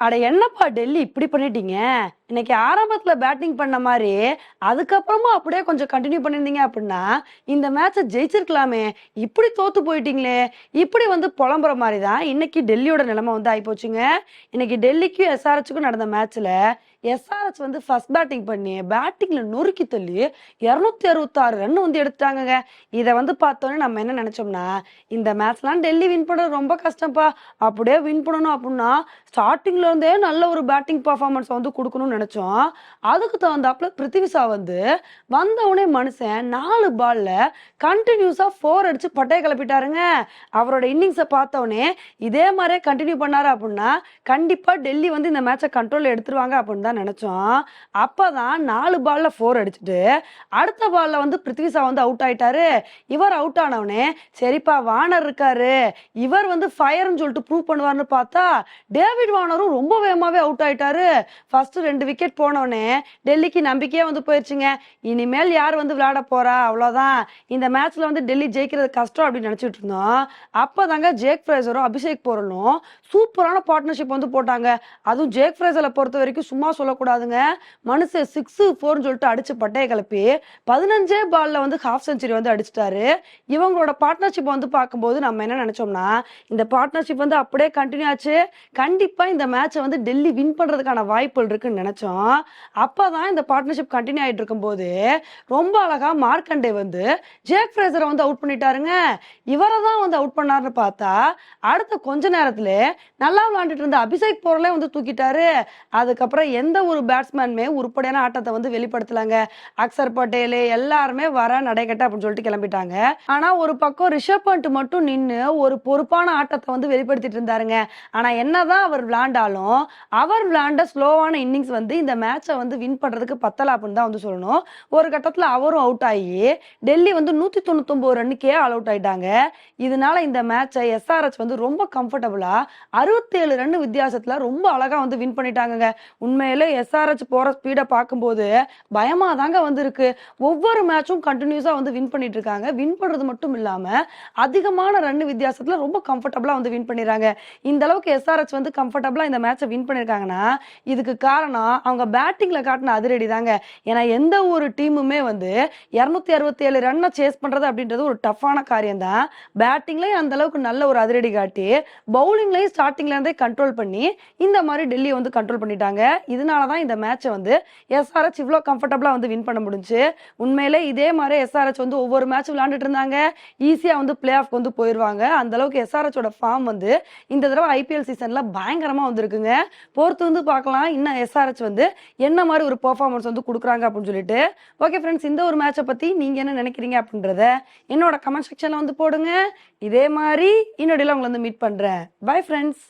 அட என்னப்பா டெல்லி இப்படி பண்ணிட்டீங்க? இன்னைக்கு ஆரம்பத்துல பேட்டிங் பண்ண மாதிரி அதுக்கப்புறமா அப்படியே கொஞ்சம் கண்டினியூ பண்ணியிருந்தீங்க அப்படின்னா இந்த மேட்சை ஜெயிச்சிருக்கலாமே. இப்படி தோத்து போயிட்டீங்களே. இப்படி வந்து புலம்புற மாதிரி தான் இன்னைக்கு டெல்லியோட நிலைமை வந்து ஆயிப்போச்சுங்க. இன்னைக்கு டெல்லிக்கும் எஸ்ஆர்எச்சுக்கும் நடந்த மேட்ச்ல எஸ்ஆர்எஸ் வந்து ஃபர்ஸ்ட் பேட்டிங் பண்ணி பேட்டிங்ல நொறுக்கி தள்ளி இரநூத்தி அறுபத்தாறு ரன் வந்து எடுத்தாங்கங்க இதை வந்து பார்த்தோன்னே நம்ம என்ன நினைச்சோம்னா இந்த மேட்ச்லாம் டெல்லி வின் பண்ணுறது ரொம்ப கஷ்டம்ப்பா அப்படியே வின் பண்ணணும் அப்படின்னா ஸ்டார்டிங்ல இருந்தே நல்ல ஒரு பேட்டிங் பர்ஃபார்மன்ஸ் வந்து கொடுக்கணும்னு நினைச்சோம். அதுக்கு தகுந்தாப்புல பிருத்திவிசா வந்து வந்த உடனே மனுஷன் நாலு பால்ல கண்டினியூஸா ஃபோர் அடிச்சு பட்டையை கிளப்பிட்டாருங்க. அவரோட இன்னிங்ஸை பார்த்த இதே மாதிரியே கண்டினியூ பண்ணாரு அப்படின்னா கண்டிப்பா டெல்லி வந்து இந்த மேட்சை கண்ட்ரோல் எடுத்துருவாங்க அப்படின்னு தான் நினைச்சோம். அப்பதான் நாலு பால்ல ஃபோர் அடிச்சுட்டு அடுத்த பால்ல வந்து பிருத்திவிசா வந்து அவுட் ஆயிட்டாரு. இவர் அவுட் ஆனவனே சரிப்பா வானர் இருக்காரு. இவர் வந்து ஃபயர்னு சொல்லிட்டு ப்ரூவ் பண்ணுவார்னு பார்த்தா டேவிட் வானரும் ரொம்ப வேகமாகவே அவுட் ஆயிட்டாரு. ஃபர்ஸ்ட் ரெண்டு விக்கெட் போனவனே டெல்லிக்கு நம்பிக்கையே வந்து போயிடுச்சுங்க இனிமேல் யார் வந்து விளையாட போறா? அவ்வளோதான் இந்த மேட்ச்ல வந்து டெல்லி ஜெயிக்கிறது கஷ்டம் அப்படின்னு நினைச்சிட்டு இருந்தோம். அப்பதாங்க ஜேக் ஃப்ரேசரும் அபிஷேக் போரலும் சூப்பரான பார்ட்னர்ஷிப் வந்து போட்டாங்க. அதுவும் ஜேக் ஃப்ரேசரை பொறுத்த வரைக்கும் சும்மா சொல்லக்கூடாதுங்க. மனுஷன் சிக்ஸ் ஃபோர்னு சொல்லிட்டு அடிச்சு பட்டையை கிளப்பி பதினஞ்சே பால்ல வந்து ஹாஃப் செஞ்சுரி வந்து அடிச்சிட்டாரு. இவங்களோட பார்ட்னர்ஷிப் வந்து பார்க்கும்போது நம்ம என்ன நினைச்சோம்னா இந்த பார்ட்னர்ஷிப் வந்து அப்படியே கண்டினியூ ஆச்சு. கண்டிப்பா இந்த மேட்சை வந்து டெல்லி வின் பண்றதுக்கான வாய்ப்புகள் இருக்குன்னு நினைச்சோம். அப்பதான் இந்த பார்ட்னர்ஷிப் கண்டினியூ ஆயிட்டு இருக்கும்போது ரொம்ப அழகா மார்க்கண்டே வந்து ஜேக் ஃப்ரேசரை வந்து அவுட் பண்ணிட்டாருங்க. இவரை தான் வந்து அவுட் பண்ணாருன்னு பார்த்தா அடுத்த கொஞ்ச நேரத்துல நல்லா விளையாண்டுட்டு இருந்த அபிஷேக் போரலே வந்து தூக்கிட்டாரு. அதுக்கப்புறம் எந்த எந்த ஒரு பேட்ஸ்மேனுமே உருப்படியான ஆட்டத்தை வந்து வெளிப்படுத்தலாங்க. அக்சர் பட்டேல் எல்லாருமே வர நடைகட்ட அப்படின்னு சொல்லிட்டு கிளம்பிட்டாங்க. ஆனா ஒரு பக்கம் ரிஷப் பண்ட் மட்டும் நின்று ஒரு பொறுப்பான ஆட்டத்தை வந்து வெளிப்படுத்திட்டு இருந்தாருங்க. ஆனா என்னதான் அவர் விளையாண்டாலும் அவர் விளையாண்ட ஸ்லோவான இன்னிங்ஸ் வந்து இந்த மேட்சை வந்து வின் பண்றதுக்கு பத்தல அப்படின்னு தான் வந்து சொல்லணும். ஒரு கட்டத்துல அவரும் அவுட் ஆகி டெல்லி வந்து நூத்தி தொண்ணூத்தொன்பது ரன்னுக்கே ஆல் அவுட் ஆயிட்டாங்க. இதனால இந்த மேட்சை எஸ்ஆர்எச் வந்து ரொம்ப கம்ஃபர்டபுளா அறுபத்தேழு ரன் வித்தியாசத்துல ரொம்ப அழகா வந்து வின் பண்ணிட்டாங்க உண்மையில எஸ்ஆர்எச் போற ஸ்பீடை பார்க்கும்போது பயமா தாங்க வந்திருக்கு. ஒவ்வொரு மேட்சும் கண்டினியூஸா வந்து வின் பண்ணிட்டு இருக்காங்க. வின் பண்றது மட்டும் இல்லாம அதிகமான ரன் வித்தியாசத்துல ரொம்ப கம்ஃபர்டபுளா வந்து வின் பண்ணிடுறாங்க. இந்த அளவுக்கு எஸ்ஆர்எச் வந்து கம்ஃபர்டபுளா இந்த மேட்சை வின் பண்ணிருக்காங்கன்னா இதுக்கு காரணம் அவங்க பேட்டிங்ல காட்டின அதிரடி தாங்க. ஏன்னா எந்த ஒரு டீமுமே வந்து இருநூத்தி அறுபத்தி ஏழு ரன்னை சேஸ் பண்றது அப்படின்றது ஒரு டஃப்பான காரியம் தான் பேட்டிங்லயும் அந்த அளவுக்கு நல்ல ஒரு அதிரடி காட்டி பவுலிங்லயும் ஸ்டார்டிங்ல இருந்தே கண்ட்ரோல் பண்ணி இந்த மாதிரி டெல்லியை வந்து கண்ட்ரோல் பண்ணிட்டாங்க. இது இதனால தான் இந்த மேட்சை வந்து எஸ்ஆர்எச் இவ்வளோ கம்ஃபர்டபுளாக வந்து வின் பண்ண முடிஞ்சு உண்மையிலே இதே மாதிரி எஸ்ஆர்எச் வந்து ஒவ்வொரு மேட்ச் விளையாண்டுட்டு இருந்தாங்க. ஈஸியாக வந்து பிளே ஆஃப் வந்து போயிடுவாங்க அந்த அளவுக்கு எஸ்ஆர்எச்சோட ஃபார்ம் வந்து இந்த தடவை ஐபிஎல் சீசன்ல பயங்கரமாக வந்துருக்குங்க. பொறுத்து வந்து பார்க்கலாம் இன்னும் எஸ்ஆர்எச் வந்து என்ன மாதிரி ஒரு பர்ஃபார்மன்ஸ் வந்து கொடுக்குறாங்க அப்படின்னு சொல்லிட்டு. ஓகே ஃப்ரெண்ட்ஸ் இந்த ஒரு மேட்சை பற்றி நீங்க என்ன நினைக்கிறீங்க அப்படின்றத என்னோட கமெண்ட் செக்ஷனில் வந்து போடுங்க. இதே மாதிரி இன்னொடையில் உங்களை வந்து மீட் பண்ணுறேன் பை ஃப்ரெண்ட்ஸ்